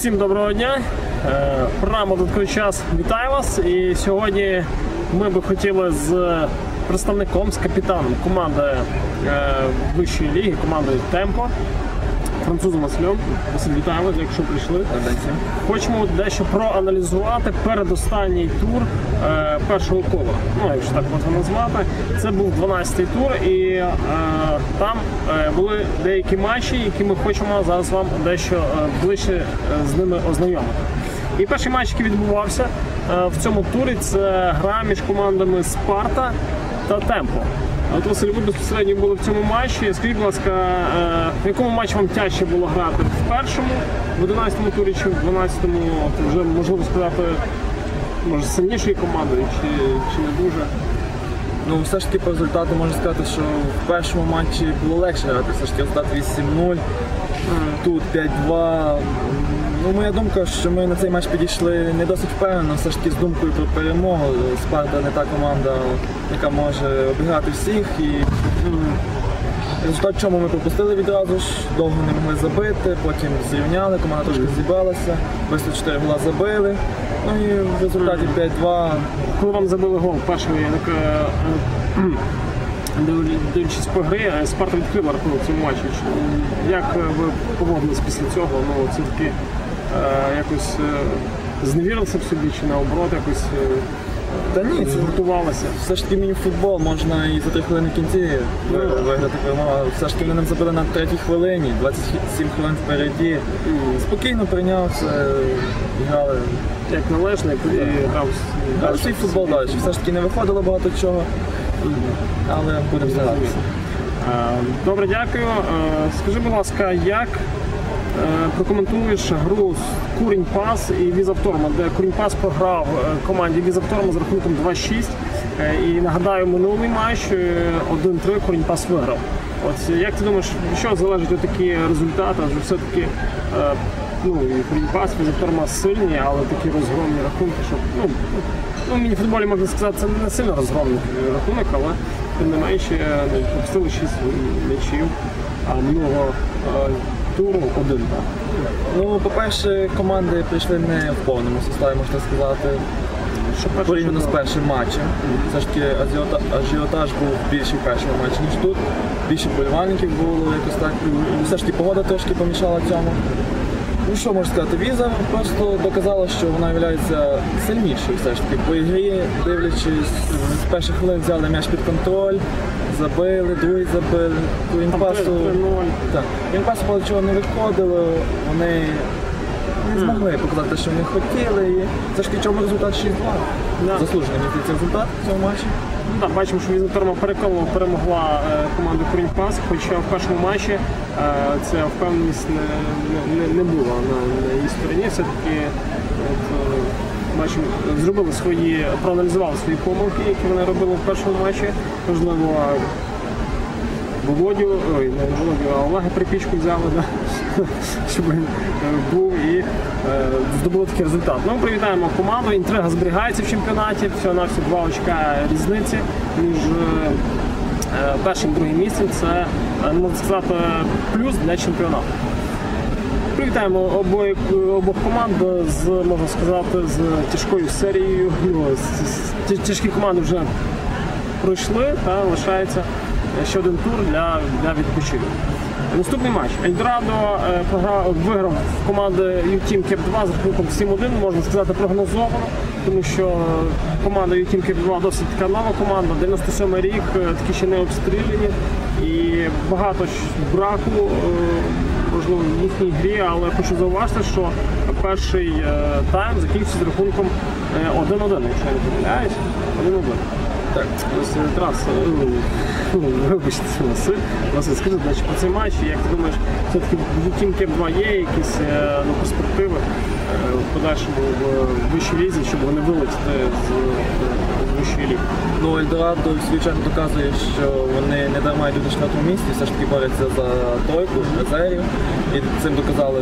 Всім доброго дня. Е, Програма «Додатковий час вітає вас. І сьогодні ми би хотіли з представником, з капітаном команди е, вищої ліги, командою Темпо, французом Василем. Василь, вітаємо, вас, якщо прийшли. Хочемо дещо проаналізувати передостанній тур е, першого кола. Ну, якщо так можна назвати. Це був 12-й тур, і там були деякі матчі, які ми хочемо зараз вам дещо е, ближче е, з ними ознайомити. І перший матч, який відбувався е, в цьому турі, це гра між командами Спарта та Темпо. От Василь, ви безпосередньо були в цьому матчі. Скажіть, будь ласка, е, в якому матчі вам тяжче було грати? В першому, в 11-му турі чи в 12-му, вже можливо сказати, може сильнішою командою чи, чи не дуже? Ну, все ж таки по результату можна сказати, що в першому матчі було легше грати, все ж таки результат 8-0, тут 5-2. Ну, моя думка, що ми на цей матч підійшли не досить впевнено, все ж таки з думкою про перемогу. Спарта не та команда, яка може обіграти всіх. І результат чому ми пропустили відразу ж, довго не могли забити, потім зрівняли, команда трошки зібралася, вийшли 4 гола забили. Ну і в результаті 5-2 Коли вам забили гол перший, я так е, дивлячись по гри, е, Спарта відкрила рахунок цьому матчі. Як е, ви поводились після цього? Ну, це таки якось зневірилися в собі чи наоборот якось Та ні, це згуртувалися? все ж таки міні-футбол, можна і за 3 хвилини в кінці виграти перемогу. Все ж таки вони забили на третій хвилині, 27 хвилин впереді. Спокійно прийняв це, грали. Як належний і грав Далі свій футбол далі. Все ж таки не виходило багато чого, але будемо старатися. Е, Добре, дякую. Е, Скажи, будь ласка, як прокоментуєш гру Курінь Пас і Візавторма, де Курінь Пас програв е, команді Візавторма з рахунком 2-6. Е, І нагадаю, минулий матч е, 1-3 Курінь Пас виграв. От як ти думаєш, від чого залежать такі результати? Адже все-таки е, ну, і Курінь Пас, Візавторма сильні, але такі розгромні рахунки, щоб ну, Ну, в міні-футболі можна сказати, це не сильно розгромний рахунок, але тим не менше пропустили 6 м'ячів, а минулого е, туру один. Ну, по-перше, команди прийшли не в повному составі, можна сказати. Порівняно з першим матчем. Все ж таки ажіотаж був більший в першому матчі, ніж тут. Більше болівальників було якось так. Все ж таки погода трошки помішала цьому. Ну що можна сказати, віза просто доказала, що вона є сильнішою все ж таки. По ігрі, дивлячись, з перших хвилин взяли м'яч під контроль, забили, другий забили. Інпасу, так, інпасу багато чого не виходило, вони не змогли показати, що вони хотіли. І все ж чому результат 6-2. Да. Заслужений мені здається, результат в цьому матчі. Ну, так, бачимо, що Візаторма переконливо перемогла е, команду Курінь хоча в першому матчі е, ця впевненість не, не, не, не була на, на її стороні. Все-таки е, зробили свої, проаналізували свої помилки, які вони робили в першому матчі. Можливо, Володю, ой, не Володю, а Олега припічку взяли, да? щоб він е, був і е, здобули такий результат. Ну, привітаємо команду. Інтрига зберігається в чемпіонаті. Всього на всі два очка різниці між е, е, першим і другим місцем. Це е, можна сказати плюс для чемпіонату. Привітаємо обоє, обох команд з можна сказати з тяжкою серією. Ну, тяжкі команди вже пройшли та лишається ще один тур для, для відпочинку. Наступний матч. Ельдорадо е, виграв команди Ютім Кеп 2 з рахунком 7-1, можна сказати, прогнозовано, тому що команда Ютім Кеп 2 досить така нова команда, 97 рік, е, такі ще не обстріляні і багато браку. Е, Можливо, в їхній грі, але хочу зауважити, що перший е, тайм закінчився з рахунком е, 1-1, якщо я не помиляюсь. 1-1. Так, ось якраз, ну, вибачте, Василь, Василь, скажи, значить, про цей матч, як ти думаєш, все-таки в Team Cap 2 є якісь е, ну, перспективи е, в подальшому в вищій лізі, щоб вони вилетіти з, з? Ну, Ельдорадо в свій час доказує, що вони не дарма йдуть на четвертому місці, все ж таки борються за тройку, резервів. І цим доказали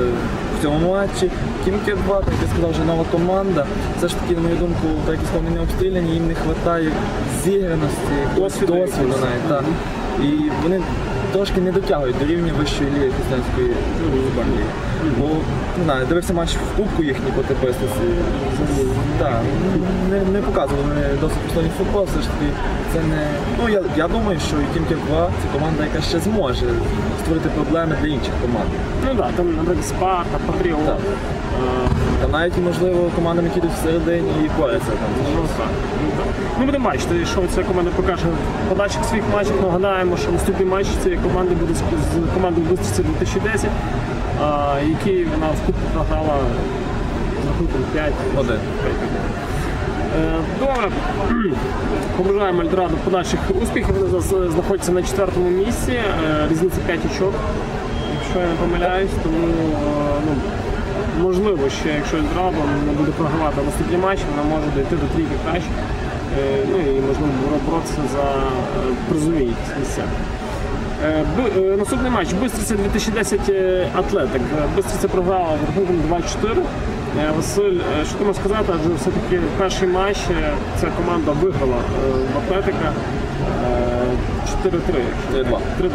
в цьому матчі. Кімки 2, так як я сказав, вже нова команда. Все ж таки, на мою думку, так як вони не обстріляні, їм не вистачає зіграності, Досвіду навіть. Так. І вони трошки не дотягують до рівня вищої ліги християнської футбольної. Бо не знаю, дивився матч в кубку їхній по Тепестесі. Так, не, не показували вони досить послідній футбол, все ж таки це не. Ну я, я думаю, що і Тім 2 це команда, яка ще зможе створити проблеми для інших команд. Ну так, там, наприклад, Спарта, Патріот. Так. е, Та навіть можливо командам, які йдуть всередині і борються там. Ну, так. Ну, так. Ну, будемо бачити, що ця команда покаже в подальших своїх матчах. Нагадаємо, що наступний матч цієї команди буде з командою Бистриця 2010, а, який вона в кубку програла рахунком 5 Один. Е, Добре, побажаємо Ельдорадо подальших успіхів. Вони зараз е, знаходяться на четвертому місці, е, різниця 5 очок, якщо я не помиляюсь, тому ну, можливо, ще якщо Ельдорадо не буде програвати наступні матчі, вона може дійти до трійки краще. Ну і можливо боротися за призові місця. Е, Наступний матч Бистриця 2010 е, Атлетик. Е, Бистриця програла в рахунком 2-4. Е, Василь, що ти можеш сказати, адже все-таки перший матч ця команда виграла в Атлетика е, 4-3. 3-2. 3-2.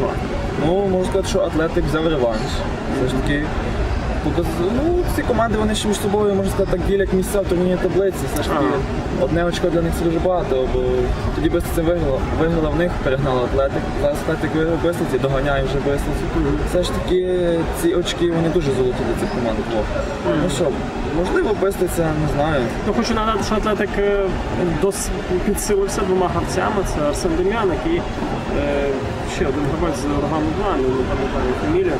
Ну, можу сказати, що Атлетик взяв реванш. Все ж таки. Показ- Ну, ці команди вони ще між собою, можна сказати, так ділять місця в турнірній таблиці. Все ж таки одне очко для них це дуже багато, бо тоді Бистиця виграла, виграла в них, перегнала Атлетик. Зараз Атлетик виграв Бистиці, доганяє вже Бистицю. Все ж таки ці очки вони дуже золоті для цих команд двох. Ну що, можливо, Бистиця, не знаю. Ну, хочу нагадати, що Атлетик е, дос підсилився двома гравцями. Це Арсен Дем'яник і е, ще один гравець з Рогану 2, не пам'ятаю фамілію.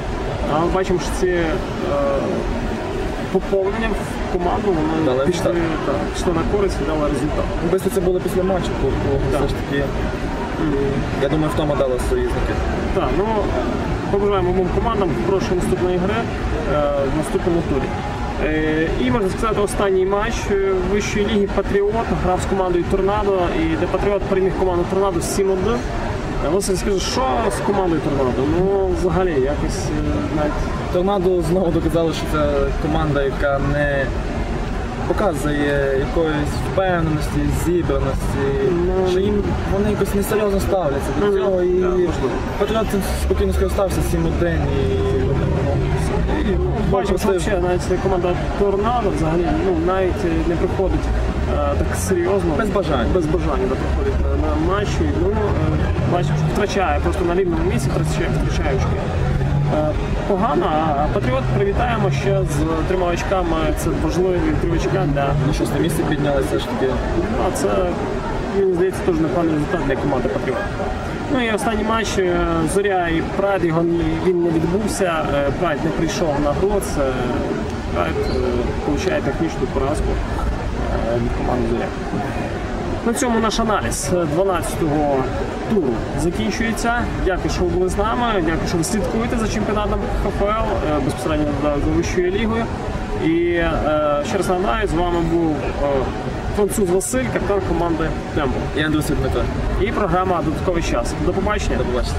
А ми бачимо, що ці е, поповнення в команду вони Дали пішли, результат. так, пішли на користь і дали результат. Бистиця була після матчу, бо бо все ж таки, я думаю, втома дала союзники. Так, ну побажаємо обом командам хорошої наступної гри е, в наступному турі. Е, і можна сказати, останній матч е, вищої ліги Патріот грав з командою Торнадо, і де Патріот переміг команду Торнадо 7-1. Е, Василь, скажи, що з командою Торнадо? Ну, взагалі, якось е, навіть Торнадо знову доказали, що це команда, яка не показує якоїсь впевненості, зібраності, Ну, що їм вони якось несерйозно ставляться до Ну, цього. І так, можливо. Патріот цим спокійно скористався 7-1 і, і бачимо, що взагалі навіть команда Торнадо взагалі ну, навіть е, не приходить е, так серйозно. Без бажання. Без бажання да, приходить на, матчі. Ну, е, втрачає просто на рівному місці, втрачає, втрачає очки. Е, Погано, а Патріот привітаємо ще з трьома очками. Це важливі три очка для. Ну, щось на місці піднялися ж таки. А це, мені здається, теж непоганий результат для команди Патріот. Ну і останній матч е, Зоря і Прайд його він не відбувся. Прайд не прийшов на гру. Це Прайд получає технічну поразку від команди Зоря. На цьому наш аналіз 12-го туру закінчується. Дякую, що ви були з нами. Дякую, що ви слідкуєте за чемпіонатом ХФЛ е, безпосередньо за за вищою лігою. І е, ще раз нагадаю, з вами був е, француз Василь, капітан команди Тембо. І Андрій Дмитро. І програма Додатковий час. До побачення. До побачення.